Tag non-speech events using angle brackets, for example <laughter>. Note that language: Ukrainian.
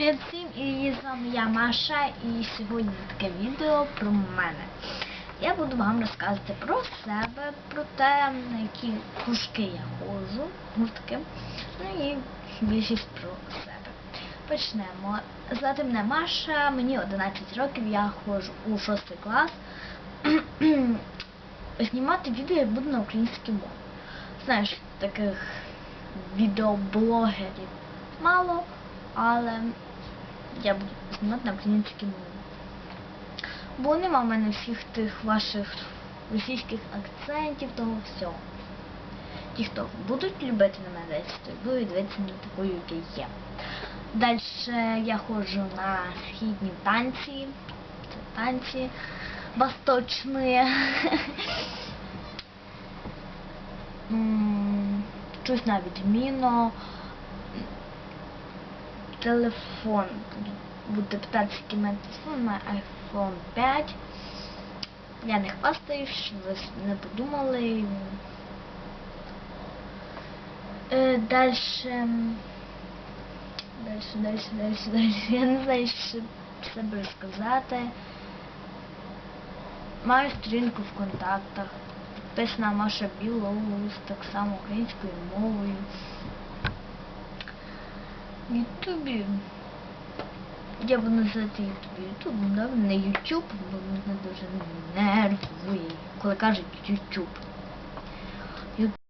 Привіт всім, і з вами я Маша, і сьогодні таке відео про мене. Я буду вам розказувати про себе, про те, на які кружки я ходжу, гуртки, ну і більшість про себе. Почнемо. Звати мене Маша, мені 11 років, я ходжу у 6 клас. <clears throat> Знімати відео я буду на українській мові. Знаєш, таких відеоблогерів мало, але я буду знімати на українській мові. Бо нема в мене всіх тих ваших російських акцентів, того всього. Ті, хто будуть любити на мене дивитися, то будуть дивитися на таку, яка є. Далі я ходжу на східні танці. Це танці восточні. <laughs> Щось на відміну. Телефон. Питатися, який в телефон, у iPhone 5. Я не хвастаюсь, щоб ви не подумали. Дальше. Дальше, дальше, дальше, дальше. Я не знаю, що себе розказати. Маю сторінку в контактах. Підписана Маша Білоус, так само українською мовою. В Ютубі. Я буду називати Ютубе Ютуб, да? не Ютуб, бо мене дуже нервує, коли кажуть Ютуб.